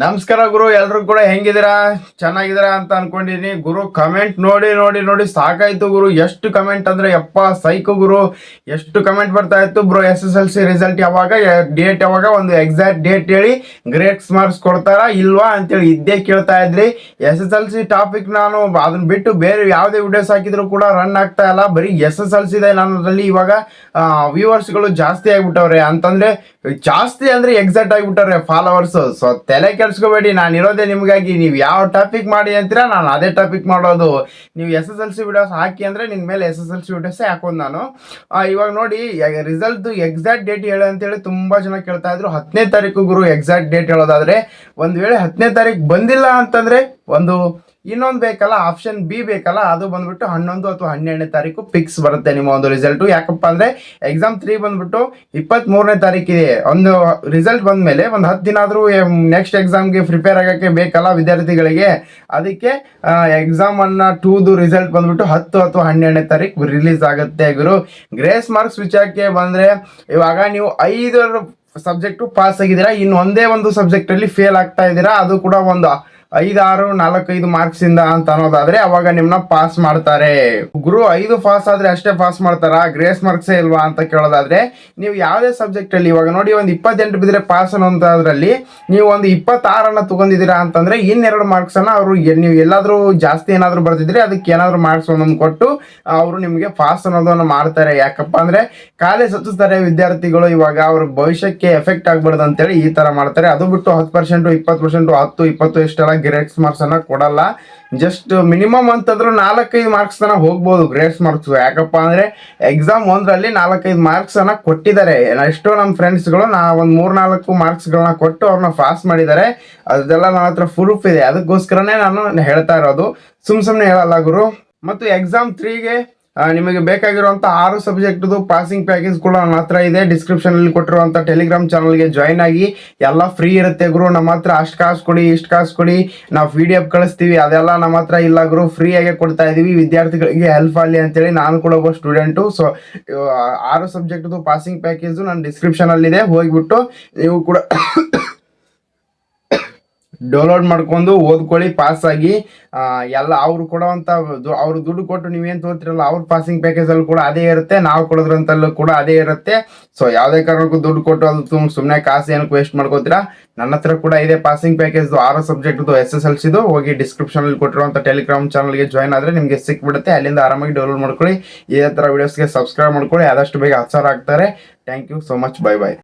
ನಮಸ್ಕಾರ ಗುರು, ಎಲ್ರು ಕೂಡ ಹೆಂಗಿದ್ದೀರಾ? ಚೆನ್ನಾಗಿದ್ದೀರಾ ಅಂತ ಅನ್ಕೊಂಡಿದೀನಿ ಗುರು ಕಮೆಂಟ್ ನೋಡಿ ನೋಡಿ ನೋಡಿ ಸಾಕಾಯ್ತು ಗುರು. ಎಷ್ಟು ಕಮೆಂಟ್ ಅಂದ್ರೆ, ಯಪ್ಪ ಸೈಕು ಗುರು. ಎಷ್ಟು ಕಮೆಂಟ್ ಬರ್ತಾ ಇತ್ತು bro S S L C result ಯಾವಾಗ ಡೇಟ್ ಯಾವಾಗ, ಒಂದು ಎಕ್ಸಾಕ್ಟ್ ಡೇಟ್ ಹೇಳಿ ಗ್ರೇಟ್ಸ್ ಮಾರ್ಕ್ಸ್ ಕೊಡ್ತಾರ ಇಲ್ವಾ ಅಂತೇಳಿ ಇದ್ದೇ ಕೇಳ್ತಾ ಇದ್ರಿ. S S L C topic ನಾನು ಅದನ್ನ ಬಿಟ್ಟು ಬೇರೆ ಯಾವುದೇ ವಿಡಿಯೋಸ್ ಹಾಕಿದ್ರು ಕೂಡ ರನ್ ಆಗ್ತಾ ಇಲ್ಲ. ಬರೀ ಎಸ್ ಎಸ್ ಎಲ್ ಸಿ ಇದೆ ಅದರಲ್ಲಿ ಇವಾಗ ವ್ಯೂವರ್ಸ್ಗಳು ಜಾಸ್ತಿ ಆಗ್ಬಿಟ್ಟವ್ರೆ. ಅಂತಂದ್ರೆ ಜಾಸ್ತಿ ಅಂದ್ರೆ ಎಕ್ಸಾಕ್ಟ್ ಆಗಿಬಿಟ್ಟವ್ರೆ ಫಾಲೋವರ್ಸ್ ಸೊ ತಲೆ ಕೆಡ್ಸ್ಕೋಬೇಡಿ ನಾನು ಇರೋದೇ ನಿಮಗಾಗಿ. ನೀವು ಯಾವ ಟಾಪಿಕ್ ಮಾಡಿ ಅಂತೀರಾ, ನಾನು ಅದೇ ಟಾಪಿಕ್ ಮಾಡೋದು. ನೀವು S S L C videos ಹಾಕಿ ಅಂದರೆ ನಿನ್ನ ಮೇಲೆ ಎಸ್ ಎಸ್ ಎಲ್ ಸಿ ವಿಡಿಯೋಸೇ ಹಾಕೋದು ನಾನು. ಇವಾಗ ನೋಡಿ ರಿಸಲ್ಟ್ ಎಕ್ಸಾಕ್ಟ್ ಡೇಟ್ ಹೇಳು ಅಂತೇಳಿ ತುಂಬ ಜನ ಕೇಳ್ತಾ ಇದ್ರು. ಹತ್ತನೇ ತಾರೀಕು ಗುರು ಎಕ್ಸಾಕ್ಟ್ ಡೇಟ್ ಹೇಳೋದಾದರೆ, ಒಂದು ವೇಳೆ ಹತ್ತನೇ ತಾರೀಕು ಬಂದಿಲ್ಲ ಅಂತಂದರೆ, ಒಂದು ಇನ್ನೊಂದು ಬೇಕಲ್ಲ ಆಪ್ಷನ್ ಬಿ ಬೇಕಲ್ಲ, ಅದು ಬಂದ್ಬಿಟ್ಟು ಹನ್ನೊಂದು ಅಥವಾ ಹನ್ನೆರಡನೇ ತಾರೀಕು ಫಿಕ್ಸ್ ಬರುತ್ತೆ ನಿಮ್ಮ ಒಂದು ರಿಸಲ್ಟ್ ಯಾಕಪ್ಪ ಅಂದ್ರೆ ಎಕ್ಸಾಮ್ ತ್ರೀ ಬಂದ್ಬಿಟ್ಟು ಇಪ್ಪತ್ತ್ ಮೂರನೇ ತಾರೀಕಿದೆ ಒಂದು ರಿಸಲ್ಟ್ ಬಂದ ಮೇಲೆ ಒಂದು ಹತ್ತು ದಿನ ಆದರೂ ನೆಕ್ಸ್ಟ್ ಎಕ್ಸಾಮ್ಗೆ ಪ್ರಿಪೇರ್ ಆಗೋಕ್ಕೆ ಬೇಕಲ್ಲ ವಿದ್ಯಾರ್ಥಿಗಳಿಗೆ. ಅದಕ್ಕೆ ಎಕ್ಸಾಮ್ ಅನ್ನ ಟೂದು ರಿಸಲ್ಟ್ ಬಂದ್ಬಿಟ್ಟು ಹತ್ತು ಅಥವಾ ಹನ್ನೆರಡನೇ ತಾರೀಕು ರಿಲೀಸ್ ಆಗುತ್ತೆ ಗುರು. ಗ್ರೇಸ್ ಮಾರ್ಕ್ಸ್ ವಿಚಾರಕ್ಕೆ ಬಂದರೆ ಇವಾಗ ನೀವು ಐದರ ಸಬ್ಜೆಕ್ಟು ಪಾಸ್ ಆಗಿದ್ದೀರಾ, ಇನ್ನು ಒಂದೇ ಒಂದು ಸಬ್ಜೆಕ್ಟಲ್ಲಿ ಫೇಲ್ ಆಗ್ತಾ ಇದ್ದೀರಾ, ಅದು ಕೂಡ ಒಂದು ಐದು ಆರು ನಾಲ್ಕೈದು ಮಾರ್ಕ್ಸ್ ಇಂದ ಅಂತ ಅನ್ನೋದಾದ್ರೆ ಅವಾಗ ನಿಮ್ನ ಪಾಸ್ ಮಾಡ್ತಾರೆ. ಗುರು ಐದು ಪಾಸ್ ಆದ್ರೆ ಅಷ್ಟೇ ಪಾಸ್ ಮಾಡ್ತಾರಾ? ಗ್ರೇಸ್ ಮಾರ್ಕ್ಸೇ ಇಲ್ವಾ ಅಂತ ಕೇಳೋದಾದ್ರೆ ನೀವು ಯಾವುದೇ ಸಬ್ಜೆಕ್ಟ್ ಅಲ್ಲಿ ಇವಾಗ ನೋಡಿ ಒಂದು ಇಪ್ಪತ್ತೆಂಟು ಬಿದ್ರೆ ಪಾಸ್ ಅನ್ನೋದ್ರಲ್ಲಿ ನೀವು ಒಂದು ಇಪ್ಪತ್ತಾರನ್ನ ತಗೊಂಡಿದ್ದೀರಾ ಅಂತಂದ್ರೆ ಇನ್ನೆರಡು ಮಾರ್ಕ್ಸ್ ಅನ್ನ ಅವರು ನೀವು ಎಲ್ಲಾದ್ರೂ ಜಾಸ್ತಿ ಏನಾದ್ರು ಬರ್ತಿದ್ರೆ ಅದಕ್ಕೆ ಏನಾದ್ರು ಮಾರ್ಕ್ಸ್ ಒಂದೊಂದು ಕೊಟ್ಟು ಅವರು ನಿಮಗೆ ಪಾಸ್ ಅನ್ನೋದನ್ನ ಮಾಡ್ತಾರೆ. ಯಾಕಪ್ಪ ಅಂದ್ರೆ ಕಾಲೇಜ್ ಹಚ್ಚಿಸ್ತಾರೆ ವಿದ್ಯಾರ್ಥಿಗಳು. ಇವಾಗ ಅವ್ರ ಭವಿಷ್ಯಕ್ಕೆ ಎಫೆಕ್ಟ್ ಆಗ್ಬಾರ್ದು ಅಂತೇಳಿ ಈ ತರ ಮಾಡ್ತಾರೆ. ಅದು ಬಿಟ್ಟು ಹತ್ತು ಪರ್ಸೆಂಟ್ ಇಪ್ಪತ್ತು ಪರ್ಸೆಂಟ್ ಹತ್ತು, ಇಪ್ಪತ್ತು ಇಷ್ಟೆಲ್ಲ ಮಾರ್ಕ್ಸ್ ಅನ್ನ ಕೊಡಲ್ಲ. ಜಸ್ಟ್ ಮಿನಿಮಮ್ ಅಂತಂದ್ರು ನಾಲ್ಕೈದು ಮಾರ್ಕ್ಸ್ ತನ ಹೋಗ್ಬೋದು ಗ್ರೇಟ್ಸ್ ಮಾರ್ಕ್ಸ್ ಯಾಕಪ್ಪ ಅಂದರೆ ಎಕ್ಸಾಮ್ ಒಂದರಲ್ಲಿ ನಾಲ್ಕೈದು ಮಾರ್ಕ್ಸ್ ಅನ್ನ ಕೊಟ್ಟಿದ್ದಾರೆ. ಎಷ್ಟೋ ನಮ್ಮ ಫ್ರೆಂಡ್ಸ್ಗಳು ನಾ ಒಂದು ಮೂರು ನಾಲ್ಕು ಮಾರ್ಕ್ಸ್ಗಳನ್ನ ಕೊಟ್ಟು ಅವ್ರನ್ನ ಪಾಸ್ ಮಾಡಿದ್ದಾರೆ. ಅದೆಲ್ಲ ನನ್ನ ಹತ್ರ ಪ್ರೂಫ್ ಇದೆ. ಅದಕ್ಕೋಸ್ಕರನೇ ನಾನು ಹೇಳ್ತಾ ಇರೋದು. ಸುಮ್ ಸುಮ್ಮನೆ ಹೇಳಲ್ಲ ಗುರು. ಮತ್ತು ಎಕ್ಸಾಮ್ ತ್ರೀಗೆ ನಿಮಗೆ ಬೇಕಾಗಿರುವಂಥ ಆರು ಸಬ್ಜೆಕ್ಟ್ದು ಪಾಸಿಂಗ್ ಪ್ಯಾಕೇಜ್ ಕೂಡ ನನ್ನ ಹತ್ರ ಇದೆ ಡಿಸ್ಕ್ರಿಪ್ಷನಲ್ಲಿ ಕೊಟ್ಟಿರುವಂಥ ಟೆಲಿಗ್ರಾಮ್ ಚಾನಲ್ಗೆ ಜಾಯ್ನ್ ಆಗಿ ಎಲ್ಲ ಫ್ರೀ ಇರುತ್ತೆ ಗುರು. ನಮ್ಮ ಹತ್ರ ಅಷ್ಟು ಕಾಸು ಕೊಡಿ, ಇಷ್ಟು ಕಾಸು ಕೊಡಿ. ನಾವು ಪಿ ಡಿ ಎಫ್ ಕಳಿಸ್ತೀವಿ. ಅದೆಲ್ಲ ನಮ್ಮ ಹತ್ರ ಇಲ್ಲ ಗುರು. ಫ್ರೀಯಾಗೆ ಕೊಡ್ತಾ ಇದ್ದೀವಿ ವಿದ್ಯಾರ್ಥಿಗಳಿಗೆ ಹೆಲ್ಪ್ ಆಗಲಿ ಅಂತೇಳಿ ನಾನು ಕೂಡ ಒಬ್ಬ ಸ್ಟೂಡೆಂಟು ಸೊ ಆರು ಸಬ್ಜೆಕ್ಟ್ದು ಪಾಸಿಂಗ್ ಪ್ಯಾಕೇಜು ನಾನು ಡಿಸ್ಕ್ರಿಪ್ಷನಲ್ಲಿದೆ ಹೋಗ್ಬಿಟ್ಟು ನೀವು ಕೂಡ ಡೌನ್ಲೋಡ್ ಮಾಡ್ಕೊಂಡು ಓದ್ಕೊಳ್ಳಿ ಪಾಸ್ ಆಗಿ ಎಲ್ಲ ಅವ್ರು ಕೊಡುವಂತ ಅವ್ರು ದುಡ್ಡು ಕೊಟ್ಟು ನೀವೇನ್ ತೋರ್ತಿರಲ್ಲ ಅವ್ರ ಪಾಸಿಂಗ್ ಪ್ಯಾಕೇಜ್ ಅಲ್ಲಿ ಕೂಡ ಅದೇ ಇರುತ್ತೆ, ನಾವು ಕೊಡೋದ್ರಂತಲ್ಲೂ ಕೂಡ ಅದೇ ಇರುತ್ತೆ. ಸೊ ಯಾವುದೇ ಕಾರಣಕ್ಕೂ ದುಡ್ಡು ಕೊಟ್ಟು ಅದು ತುಂಬ ಸುಮ್ಮನೆ ಕಾಸು ಏನಕ್ಕೆ ವೇಸ್ಟ್ ಮಾಡ್ಕೋತೀರಾ? ನನ್ನ ಹತ್ರ ಕೂಡ ಇದೆ ಪಾಸಿಂಗ್ ಪ್ಯಾಕೇಜ್ ಆರು ಸಬ್ಜೆಕ್ಟ್ ಎಸ್ ಎಸ್ ಎಲ್ ಸಿದು ಹೋಗಿ ಡಿಸ್ಕ್ರಿಪ್ಷನ್ ಅಲ್ಲಿ ಕೊಟ್ಟಿರುವಂತ ಟೆಲಿಗ್ರಾಮ್ ಚಾನಲ್ಗೆ ಜಾಯ್ನ್ ಆದ್ರೆ ನಿಮಗೆ ಸಿಕ್ಬಿಡುತ್ತೆ. ಅಲ್ಲಿಂದ ಆರಾಮಾಗಿ ಡೌನ್ಲೋಡ್ ಮಾಡ್ಕೊಳ್ಳಿ. ಇದೇ ತರ ವಿಡಿಯೋಸ್ಗೆ ಸಬ್ಸ್ಕ್ರೈಬ್ ಮಾಡ್ಕೊಳ್ಳಿ. ಆದಷ್ಟು ಬೇಗ ಹತ್ತು ಆಗ್ತಾರೆ thank you so much bye bye